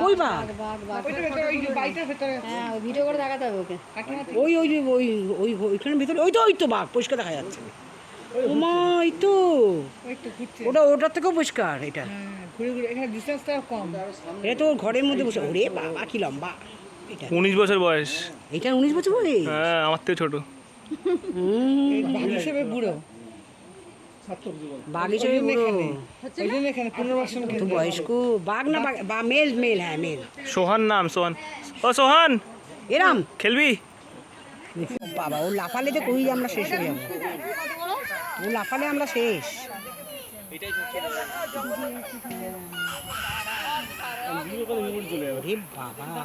কই বাঘ? হ্যাঁ ওই ভিডিও করে দেখাতে হবে ওকে। ওই ওই যে ওই ওই ওইখানের ভিতরে ওই তো ওই তো বাঘ পরিষ্কার দেখা যাচ্ছে। ওমা এই তো। ওটা ওটার থেকেও পরিষ্কার এটা। ঘুরে ঘুরে কম। এটা তো ঘরের মধ্যে বসে ওরে বাবা কি লম্বা। এটা। উনিশ বছর বয়স। এটা উনিশ বছর বয়স? হ্যাঁ আমার থেকে ছোট। হিসেবে বুড়ো। হিসেবে বুড়ো তো বয়স্ক। বাঘ না বাঘ বা মেল মেল হ্যাঁ মেল। সোহান নাম সোহান। ও সোহান! এরাম। খেলবি? বাবা ও লাফালে তো কই আমরা শেষ হয়ে যাব? ও লাফালে আমরা শেষ। বাবা।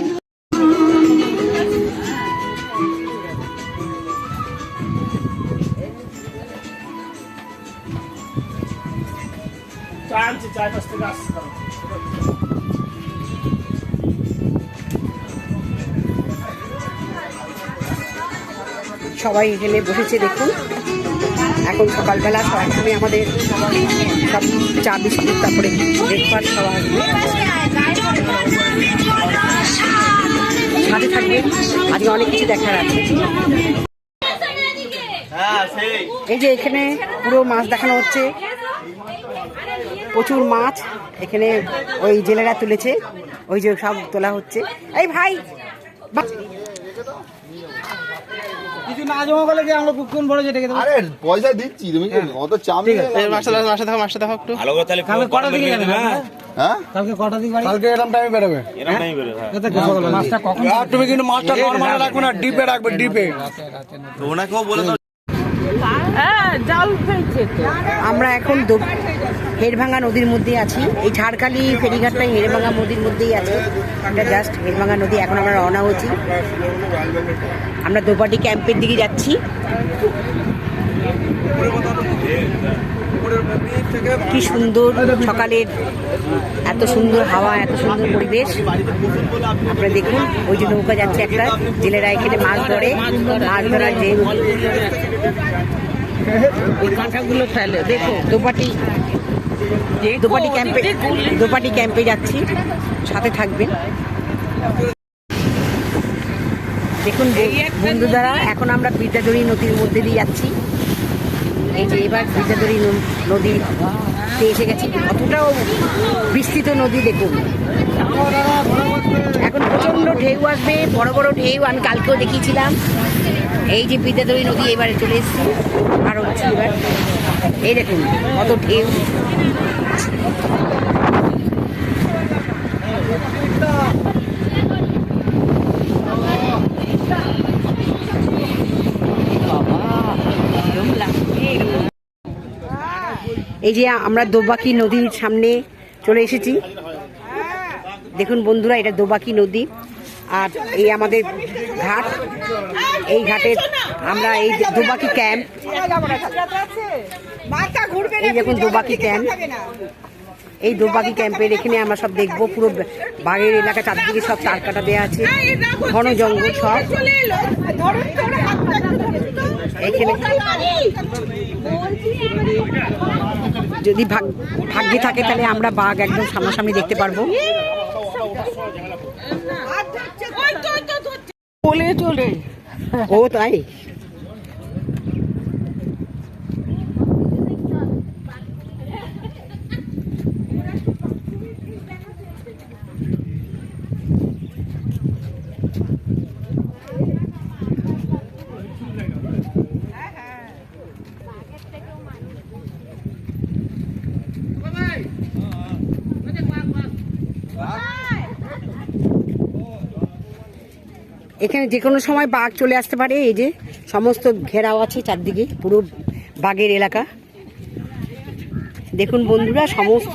সবাই এখানে বসেছে দেখুন। এখন সকালবেলা সবাই আমাদের সব চা বিস্কুট তারপরে ব্রেকফাস্ট খাওয়া সাথে থাকবে। আজকে অনেক কিছু দেখার আছে। এই যে এখানে পুরো মাছ দেখানো হচ্ছে। প্রচুর মাছ এখানে ওই জেলেরা তুলেছে ওই যে সব তোলা হচ্ছে। এই ভাই বা- কিছু না জমা করলে কি আমরা কোন বড় যেটা খেতে আরে পয়সা দিচ্ছি তুমি অত চাপ নিয়ে কালকে কটা দিকে যাবে? হ্যাঁ? কালকে কটা দিকে বাড়ি? কালকে এরকম টাইমে বেরোবে। এরকম টাইমে বেরোবে মাছটা কখন আর তুমি কিন্তু মাছটা নরমালে রাখবে না ডিপে রাখবে ডিপে। আমরা এখন হেড়ভাঙা নদীর মধ্যে আছি। এই ঝাড়খালি ফেরিঘাটটা হেড়ভাঙা নদীর মধ্যেই আছে। এটা জাস্ট হেড়ভাঙা নদী এখন আমরা রওনা হচ্ছি আমরা দোপাটি ক্যাম্পের দিকে যাচ্ছি। কি সুন্দর সকালের এত সুন্দর হাওয়া এত সুন্দর পরিবেশ। আপনারা দেখুন ওই যে নৌকা যাচ্ছে একটা জেলেরা এখানে মাছ ধরে মাছ ধরার যে ওই কাঁটাগুলো ফেলে দেখো। দোপাটি দোপাটি ক্যাম্পে দোপাটি ক্যাম্পে যাচ্ছি। সাথে থাকবেন। দেখুন বন্ধু দ্বারা এখন আমরা বিদ্যাধরী নদীর মধ্যে দিয়ে যাচ্ছি। এই যে এবার বিদ্যাধরী ন- নদীতে এসে গেছি। অতটাও বিস্তৃত নদী দেখুন। এখন প্রচণ্ড ঢেউ আসবে বড় বড় ঢেউ। আমি কালকেও দেখিয়েছিলাম। এই যে বিদ্যাধরী নদী এবারে চলে এসেছি। আর হচ্ছে এবার। এই দেখুন কত ঢেউ। এই যে আমরা দোবাকি নদীর সামনে চলে এসেছি। দেখুন বন্ধুরা, এটা দোবাকি নদী। আর এই আমাদের ঘাট। এই ঘাটের আমরা এই দোবাকি ক্যাম্প। এই দেখুন দোবাকি ক্যাম্প। এই দোবাকি ক্যাম্পের এখানে আমরা সব দেখব পুরো বাগের এলাকা, চারদিকে সব তার কাটা দেওয়া আছে। ঘন জঙ্গল সব। এখানে যদি ভাগ- ভাগ্যে থাকে তাহলে আমরা বাঘ একদম সামনাসামনি দেখতে পারব। বলে চলে। ও তাই? এখানে যে কোনো সময় বাঘ চলে আসতে পারে এই যে সমস্ত ঘেরাও আছে চারদিকে পুরো বাঘের এলাকা। দেখুন বন্ধুরা সমস্ত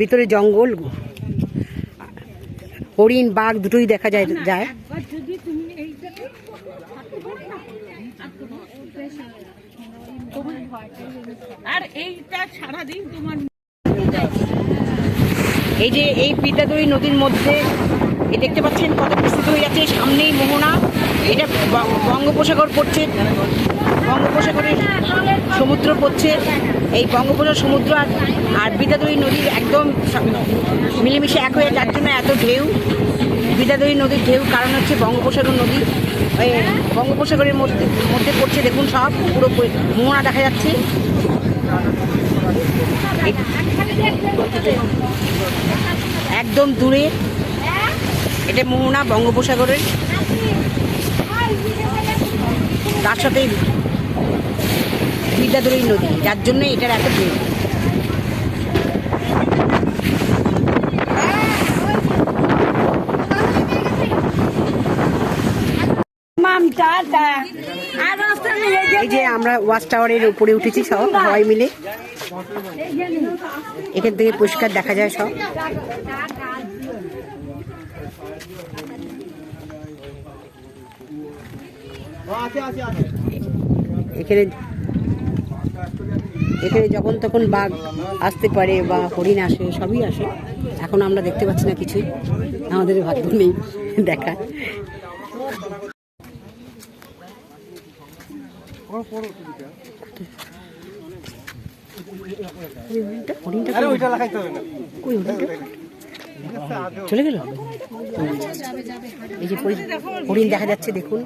ভিতরে জঙ্গল হরিণ বাঘ দুটোই দেখা যায় যায়। আর এইটা সারাদিন তোমার এই যে এই বিদ্যাধরী নদীর মধ্যে এই দেখতে পাচ্ছেন কত প্রস্তুত হয়ে যাচ্ছে। সামনেই মোহনা। এটা বঙ্গোপসাগর পড়ছে। বঙ্গোপসাগরের সমুদ্র পড়ছে। এই বঙ্গোপসাগর সমুদ্র আর আর বিদ্যাধরী নদীর একদম মিলেমিশে এক হয়ে যার জন্য এত ঢেউ। বিদ্যাধরী নদীর ঢেউ কারণ হচ্ছে বঙ্গোপসাগর নদী। বঙ্গোপসাগরের মধ্যে মধ্যে পড়ছে দেখুন সব, পুরো মোহনা দেখা যাচ্ছে। একদম দূরে এটা মোহনা বঙ্গোপসাগরের তার সাথে বিদ্যাধরী নদী যার জন্য এটার এত ভিড়। এই যে আমরা ওয়াচ টাওয়ারের উপরে উঠেছি সব সবাই মিলে। এখান থেকে পরিষ্কার দেখা যায় সব। এখানে এখানে যখন তখন বাঘ আসতে পারে বা হরিণ আসে সবই আসে। এখন আমরা দেখতে পাচ্ছি না কিছুই। আমাদের ভাগ্য নেই দেখা হরিণটা? হরিণটা আরে ওইটা লাগাইতে হবে না। কই হরিণটা? চলে গেল? এই যে হরিণ দেখা যাচ্ছে, দেখুন।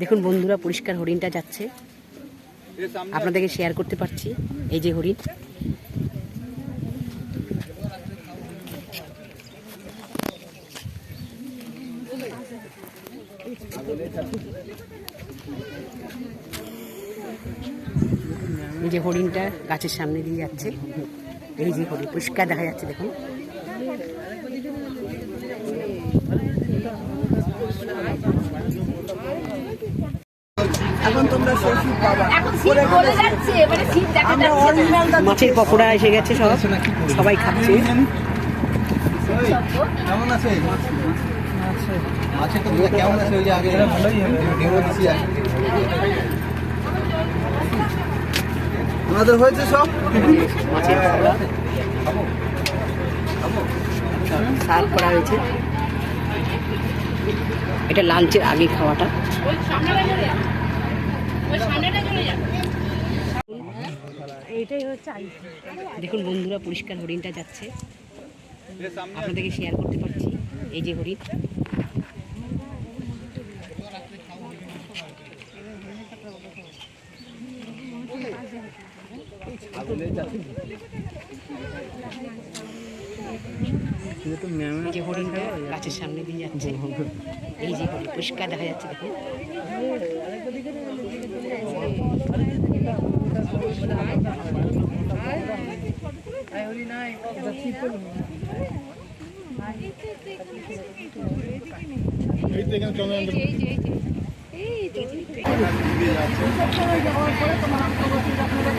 দেখুন বন্ধুরা, পরিষ্কার হরিণটা যাচ্ছে। আপনাদেরকে শেয়ার করতে পারছি, এই যে হরিণ। এই যে হরিণটা গাছের সামনে দিয়ে যাচ্ছে। এই যে পরিষ্কার দেখা যাচ্ছে দেখুন। এখন শীত বলে যাচ্ছে মানে শীত দেখা যাচ্ছে। মাছের পকোড়া এসে গেছে সব সবাই খাচ্ছে। কেমন আছে? মাছের তো কেমন আছে ওই যে আগে? আগে। আমাদের হয়েছে সব? সার্ভ করা হয়েছে। এটা লাঞ্চের আগে খাওয়াটা। এইটাই হচ্ছে দেখুন বন্ধুরা পরিষ্কার হরিণটা যাচ্ছে। আপনাদেরকে শেয়ার করতে পারছি। এই যে হরিণ। যে হরিণটা গাছের সামনে দিয়ে যাচ্ছে। এই যে পরিষ্কার দেখা যাচ্ছে দেখুন।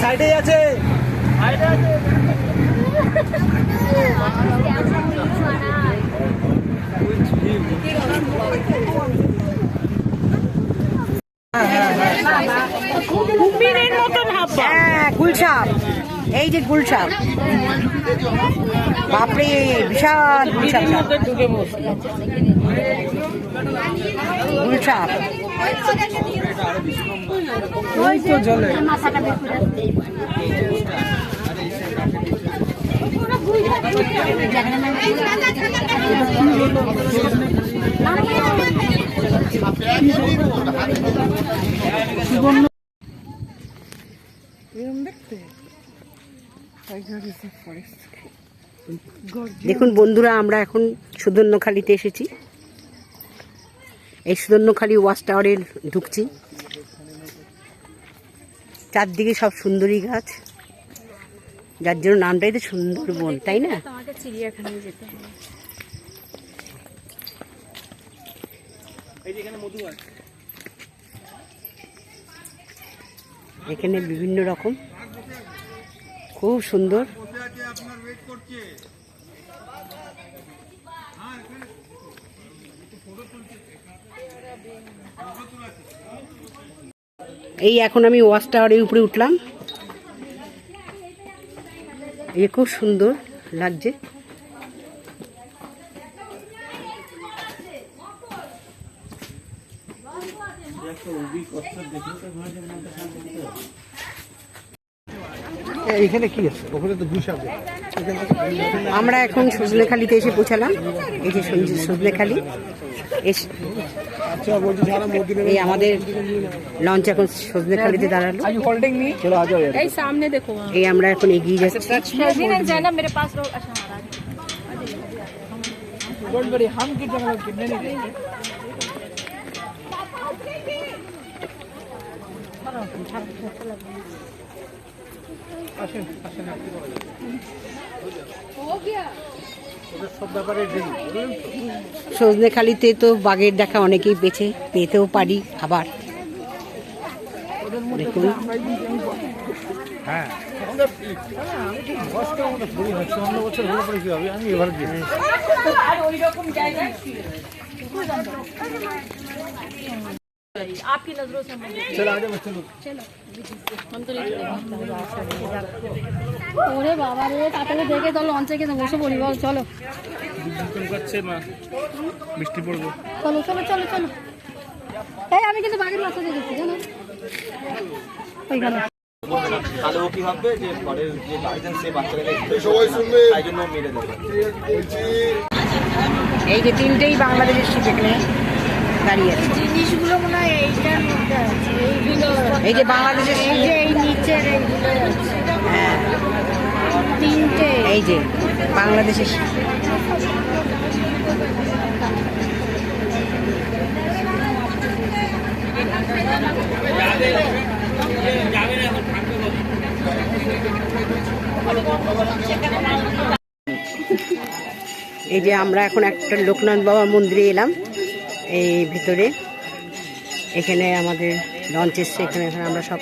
সাইডেই আছে। কুমিরের মতন হাব্বা। হ্যাঁ গুলশাপ এই যে গুলশাপ বাপরে বিশাল গুলশাপ গুলশাপ দেখুন বন্ধুরা আমরা এখন সুদর্ণখালিতে এসেছি। এই সুদর্ণখালি ওয়াচ টাওয়ারে ঢুকছি। চারদিকে সব সুন্দরী গাছ। যার জন্য নামটাই তো সুন্দর সুন্দরবন তাই না? চিড়িয়াখানায় যেতে এখানে বিভিন্ন রকম। খুব সুন্দর। এই এখন আমি ওয়াচ টাওয়ারের উপরে উঠলাম। এ খুব সুন্দর লাগছে। এখানে কি আছে? ওখানে তো দুই আমরা এখন সজনেখালিতে এসে পৌঁছালাম। এই যে সজনেখালি এস- এই আমাদের লঞ্চ এখন সজনেখালিতে দাঁড়ালো চলো আজ এই সামনে দেখো এই আমরা এখন এগিয়ে যাচ্ছি नहीं जाना সজনেখালিতে তো বাঘের দেখা অনেকেই পেয়েছে পেতেও পারি আবার। দেখুন। আমি आपकी नजरों से हम চলো আজ চলো हम तो नहीं ওরে বাবা রে তাড়াতাড়ি দেখে তো লঞ্চে গিয়ে বসে পড়ি বল চলো করছে মা বৃষ্টি পড়বো চলো চলো চলো চলো এই আমি কিন্তু বাগের বাচ্চা দেখেছি জানো ওইখানে তাহলে ও কি ভাববে যে ঘরের যে গার্জেন সে বাচ্চাটাকে সবাই শুনবে তাই জন্য ও মেরে দেবে বলছি এই যে তিনটেই বাংলাদেশের শিপ এখানে দাঁড়িয়ে আছে। জিনিসগুলো মনে হয় এইটার মধ্যে আছে। এই যে বাংলাদেশের এই যে এই নিচের এইগুলো হ্যাঁ। তিনটে। এই যে বাংলাদেশের এই যে আমরা এখন একটা লোকনাথ বাবা মন্দিরে এলাম। এই ভিতরে। এখানে আমাদের লঞ্চ এসছে এখানে এখানে আমরা সব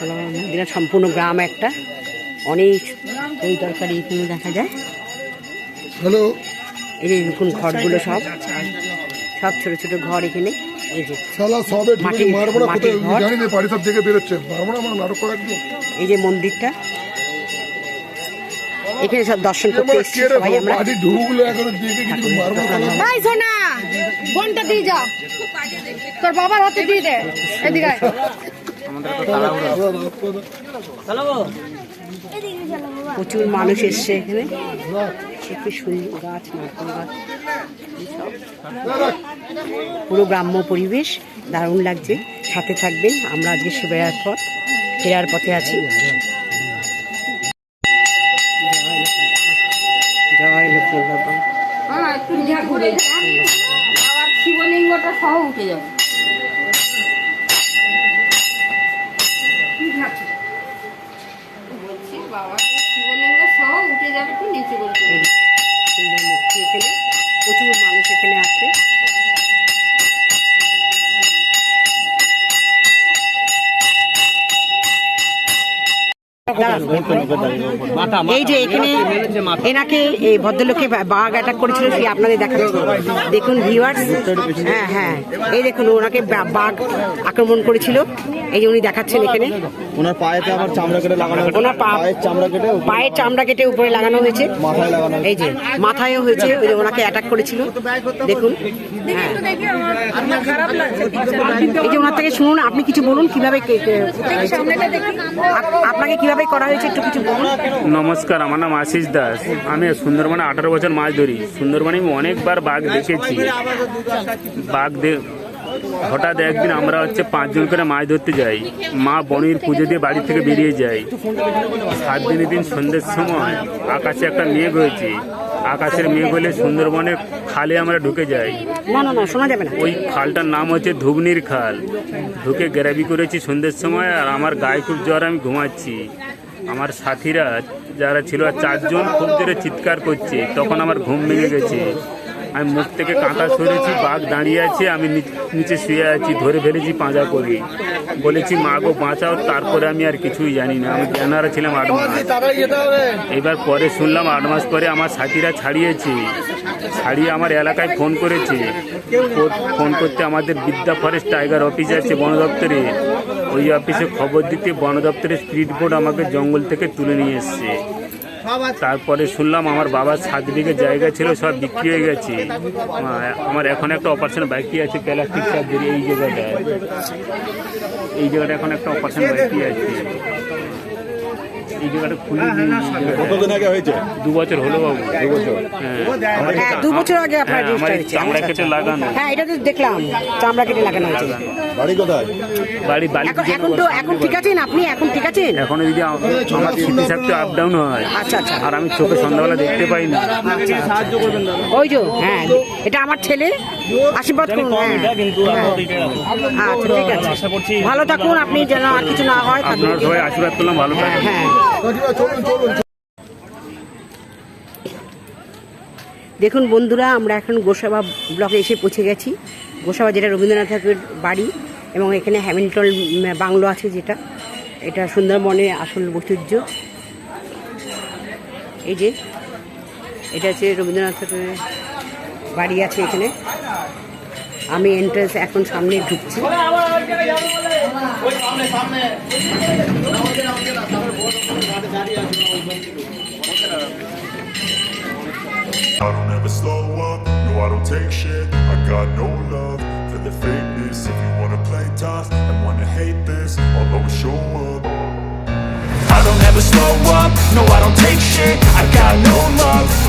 বাবা মন্দিরে সম্পূর্ণ গ্রাম একটা। অনেক এই তরকারি এখানে দেখা যায়। হ্যালো। এই যে দেখুন ঘরগুলো সব সব ছোট ছোট ঘর এখানে। এই যে মাটির- ঘর। জানি না বাড়ি এখানে সব দর্শন করতে এসেছি সবাই আমরা। মাটি ঢুকলো এখনও দিকে কিছু মারবো না এই সোনা ফোনটা দিয়ে যা। তোর বাবার হাতে দিয়ে দে। এদিকে আয়। প্রচুর মানুষ এসছে এখানে। কি সুন্দর গাছ নারকেল গাছ। পুরো গ্রাম্য পরিবেশ দারুণ লাগছে। সাথে থাকবেন। আমরা আজকে ফেরার পথ ফেরার পথে আছি। ঘুরে আবার শিবলিঙ্গটা সহ উঠে যাবে। বলছি, বাবা, শিবলিঙ্গ সহ উঠে যাবে একটু নিচে বলছি প্রচুর মানুষ এখানে আসে। এই যে এখানে এনাকে এই ভদ্রলোকে বাঘ অ্যাটাক করেছিল সে আপনাদের দেখা দেখুন ভিউয়ার্স হ্যাঁ হ্যাঁ। এই দেখুন, ওনাকে বাঘ আক্রমণ করেছিল। এই যে উনি দেখাচ্ছেন এখানে। ওনার পায়েতে আবার চামড়া কেটে লাগানো হয়েছে। ওনার পায়ের চামড়া কেটে উপরে পায়ের চামড়া কেটে উপরে লাগানো হয়েছে। মাথায় লাগানো এই যে মাথায়ও হয়েছে ওই যে ওনাকে অ্যাটাক করেছিল। দেখুন। হ্যাঁ। এই যে ওনার থেকে শুনুন আপনি কিছু বলুন কীভাবে আপনাকে কীভাবে করা হয়েছে একটু কিছু বলুন। নমস্কার আমার নাম আশিস দাস। আমি সুন্দরবনে আঠারো বছর মাছ ধরি। সুন্দরবনে আমি অনেকবার বাঘ দেখেছি। বাঘ দে হঠাৎ একদিন আমরা হচ্ছে পাঁচজন করে মাছ ধরতে যাই। মা বনির পুজো দিয়ে বাড়ি থেকে বেরিয়ে যাই সাত দিনের দিন সন্ধ্যের সময় আকাশে একটা মেঘ হয়েছে। আকাশের মেঘ হলে সুন্দরবনের খালে আমরা ঢুকে যাই। না না না শোনা যাবে না। ওই খালটার নাম হচ্ছে ধুবনির খাল। ঢুকে গ্যারাবি করেছি সন্ধ্যের সময় আর আমার গায়ে খুব জ্বর আমি ঘুমাচ্ছি। আমার সাথীরা যারা ছিল আর চারজন খুব জোরে চিৎকার করছে। তখন আমার ঘুম ভেঙে গেছে। আমি মুখ থেকে কাঁটা সরেছি বাঘ দাঁড়িয়ে আছে, আমি নিচে শুয়ে আছি, ধরে ফেলেছি পাঁজা করে বলেছি, মা গো, বাঁচাও, তারপরে আমি আর কিছুই জানি না। আমি জ্ঞানারা ছিলাম আট মাস। এবার পরে শুনলাম, আট মাস পরে আমার সাথীরা ছাড়িয়েছে। ছাড়িয়ে আমার এলাকায় ফোন করেছে। ফোন করতে আমাদের বিদ্যা ফরেস্ট টাইগার অফিস আছে বন দপ্তরে। ওই অফিসে খবর দিতে বন দপ্তরের স্পিড বোর্ড আমাকে জঙ্গল থেকে তুলে নিয়ে এসছে। তারপরে শুনলাম আমার বাবার সাত বিঘে জায়গা ছিল, সব বিক্রি হয়ে গেছে। আমার এখন একটা অপারেশন বাকি আছে, প্লাস্টিক সার্জারি এই জায়গাটায়। এই জায়গাটা এখন একটা অপারেশন বাকি আছে। এই জায়গাটা খুলে কতদিন আগে হয়েছে? দু বছর হলো বাবু। দু বছর হ্যাঁ। দু বছর আগে আপনার হ্যাঁ, আমার এই চামড়া কেটে লাগানো। হ্যাঁ এটা তো দেখলাম। চামড়া কেটে লাগানো হয়েছে। বাড়ি কোথায়? বাড়ি বাড়ি এখন এখন তো এখন ঠিক আছেন আপনি? এখন ঠিক আছেন? এখন যদি আম- আমার স্মৃতিশক্তি আপ ডাউন হয় আচ্ছা আচ্ছা। আর আমি চোখে সন্ধ্যাবেলা দেখতে পাই না ওই যে হ্যাঁ। এটা আমার ছেলে। আশীর্বাদ করুন হ্যাঁ। হ্যাঁ। আচ্ছা ঠিক আছে। ভালো থাকুন আপনি যেন আর কিছু না হয় সবাই আশীর্বাদ করলাম ভালো হ্যাঁ চলুন দেখুন বন্ধুরা আমরা এখন গোসাবা ব্লকে এসে পৌঁছে গেছি। গোসাবা যেটা রবীন্দ্রনাথ ঠাকুরের বাড়ি এবং এখানে হ্যামিল্টন বাংলো আছে যেটা। এটা সুন্দরবনে আসল ঐতিহ্য। এই যে এটা হচ্ছে রবীন্দ্রনাথ ঠাকুরের বাড়ি আছে এখানে। আমি এন্ট্রেন্স এখন সামনে ঢুকছি I don't ever slow up, no I don't take shit I got no love for the fakeness If you wanna play tough and wanna hate this I'll always show up I don't ever slow up, no I don't take shit I got no love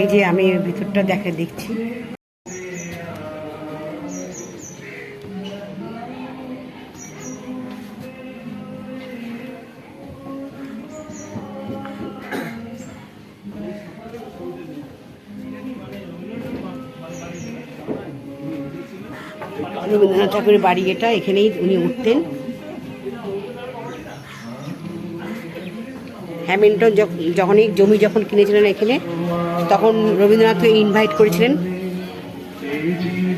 এই যে আমি ভিতরটা দেখে দেখছি। রবীন্দ্রনাথ ঠাকুরের বাড়ি এটা এখানেই উনি উঠতেন। হ্যামিল্টন যখ- যখনই জমি যখন কিনেছিলেন এখানে, তখন রবীন্দ্রনাথকে ইনভাইট করেছিলেন।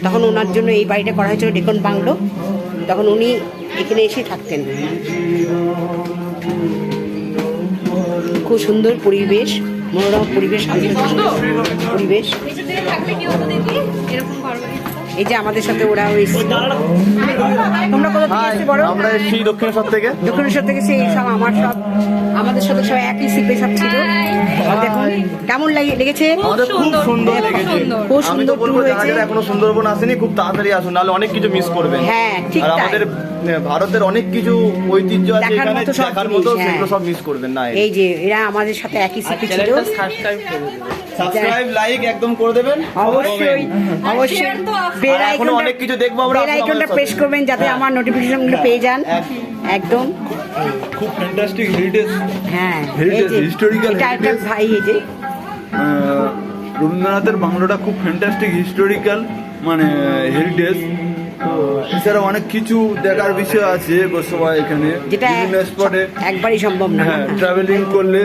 তখন ওনার জন্য এই বাড়িটা করা হয়েছিল ডেকন বাংলো। তখন উনি এখানে এসে থাকতেন। খুব সুন্দর পরিবেশ, মনোরম পরিবেশ পরিবেশ। এই যে আমাদের সাথে ওরা এসেছিল তোমরা কোথা থেকে এসেছ বলো? আমরা এসেছি দক্ষিণেশ্বর থেকে। দক্ষিণেশ্বর থেকে সেই সব আমার সব আমাদের সাথে সব একই সিপে সব ছিল। দেখুন কেমন লাগে লেগেছে? আমাদের খুব সুন্দর লেগেছে। খুব সুন্দর তো বলব tour যারা হয়েছে। এখনও সুন্দরবন আসেনি খুব তাড়াতাড়ি আসুন নাহলে অনেক কিছু মিস করবেন। হ্যাঁ, ঠিক তাই। আমাদের ভারতের অনেক কিছু ঐতিহ্য আছে এখানে মতো সব দেখার মতো হ্যাঁ। সেগুলো সব মিস করবেন না এই। যে এরা আমাদের সাথে একই সিপে ছিল সাবস্ক্রাইব লাইক একদম করে দেবেন। অবশ্যই অবশ্যই। বেল আইকনটা অনেক কিছু দেখব আমরা, বেল আইকনটা প্রেস করবেন যাতে হ্যাঁ। আমার নোটিফিকেশনগুলো পেয়ে যান। একদম। খুব ফ্যান্টাস্টিক হেরিটেজ হ্যাঁ। এটা একটা heritage। ভাই এই যে। রবীন্দ্রনাথের বাংলোটা খুব ফ্যান্টাস্টিক হিস্টোরিক্যাল মানে হেরিটেজ এছাড়া অনেক কিছু দেখার বিষয় আছে গোসবা এখানে। বিভিন্ন স্পটে একবারই সম্ভব না। হ্যাঁ ট্রাভেলিং করলে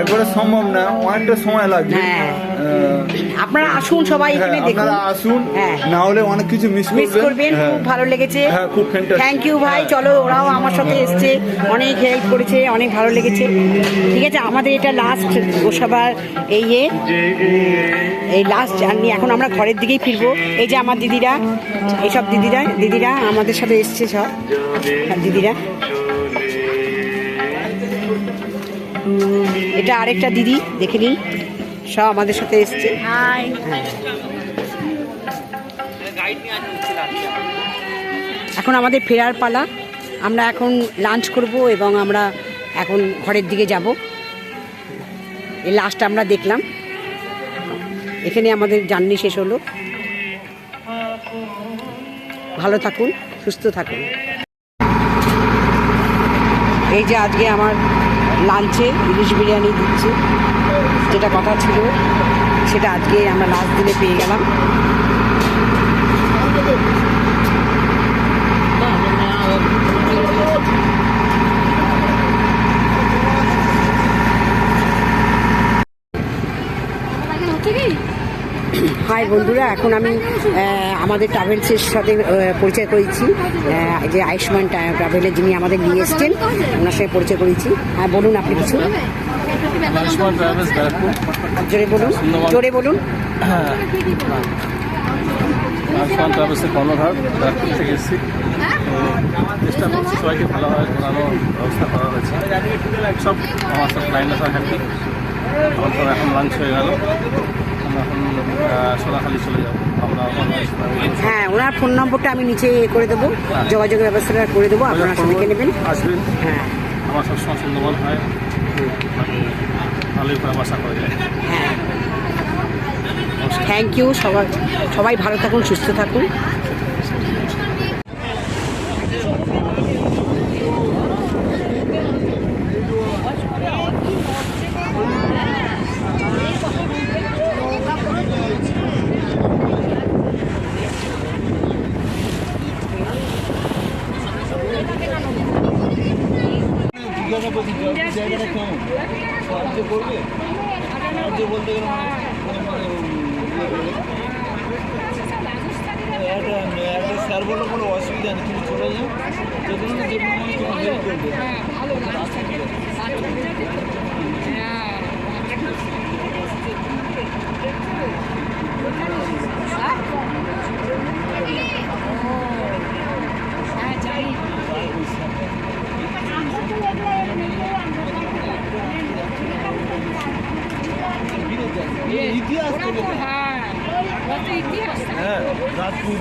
একবারে সম্ভব না অনেকটা সময় লাগবে। হ্যাঁ। আপনারা আসুন সবাই হ্যাঁ এখানে দেখুন। আপনারা আসুন হ্যাঁ। না হলে অনেক কিছু মিস করবেন। হ্যাঁ। খুব ভালো লেগেছে। হ্যাঁ, খুব থ্যাংক ইউ ভাই। হ্যাঁ। চলো ওরাও আমার সাথে এসছে অনেক হেল্প করেছে অনেক ভালো লেগেছে। ঠিক আছে আমাদের এটা লাস্ট গোসাবার এই ইয়ে এই লাস্ট জার্নি এখন আমরা ঘরের দিকেই ফিরবো। এই যে আমার দিদিরা এইসব দিদিরা দিদিরা আমাদের সাথে এসছে সব। সব দিদিরা। এটা আরেকটা দিদি দেখে নিন। সব আমাদের সাথে এসছে। এখন আমাদের ফেরার পালা। আমরা এখন লাঞ্চ করব এবং আমরা এখন ঘরের দিকে যাব। এই লাস্ট আমরা দেখলাম। এখানে আমাদের জার্নি শেষ হলো। ভালো থাকুন, সুস্থ থাকুন। এই যে আজকে আমার লাঞ্চে ইলিশ বিরিয়ানি দিচ্ছে। যেটা কথা ছিল, সেটা আজকে আমরা লাস্ট দিনে পেয়ে গেলাম হচ্ছে কি হাই বন্ধুরা এখন আমি আমাদের ট্রাভেলসের সাথে পরিচয় করেছি। যে আয়ুষ্মান ট্রা- ট্রাভেলের যিনি আমাদের নিয়ে এসছেন ওনার সঙ্গে পরিচয় করেছি। হ্যাঁ বলুন আপনি কিছু। জোরে বলুন জোরে বলুন। আয়ুষ্মান ট্রাভেলসের কর্ণধার ব্যারাকপুর থেকে এসেছি। চেষ্টা করছি সবাইকে ভালোভাবে ঘোরানোর ব্যবস্থা করা হয়েছে। সব আমার সব হ্যাপি এখন লাঞ্চ হয়ে গেল। এখন সোনাখালি চলে যাব। আমরা আমার wife, family, হ্যাঁ ওনার ফোন নম্বরটা আমি নিচে এ করে দেবো। যোগাযোগের ব্যবস্থাটা করে দেবো আপনারা লিখে নেবেন। আসবেন হ্যাঁ। আমার সবসময় সুন্দরবন হয়। মানে ভালোই বাসা করে যায়। হ্যাঁ। থ্যাংক ইউ সবাই সবাই ভালো থাকুন সুস্থ থাকুন। স্যার বলল কোনো অসুবিধা নেই তুমি চলে যাও। যে কোনো যে কোনো হেল্প করবে ইতিহাস হ্যাঁ ইতিহাস। হ্যাঁ রাজপুর